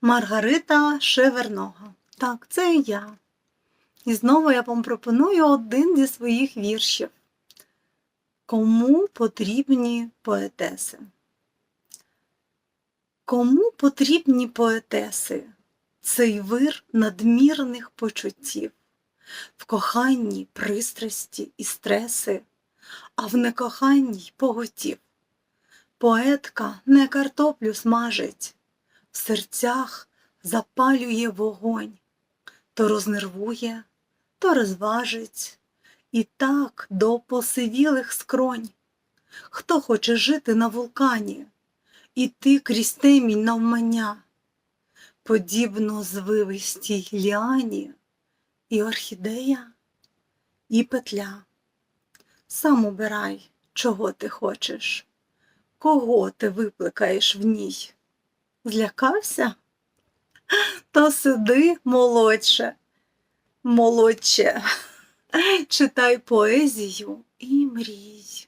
Маргарита Шевернога. Так, це я. І знову я вам пропоную один зі своїх віршів. Кому потрібні поетеси? Кому потрібні поетеси? Цей вир надмірних почуттів, в коханні пристрасті і стреси, а в некоханні поготів. Поетка не картоплю смажить, в серцях запалює вогонь, то рознервує, то розважить, і так до посивілих скронь. Хто хоче жити на вулкані, іти крізь темінь навмання, подібно звивистій ліані, і орхідея, і петля. Сам обирай, чого ти хочеш, кого ти викликаєш в ній. Злякався? То сиди молодше, молодче, читай поезію і мрій.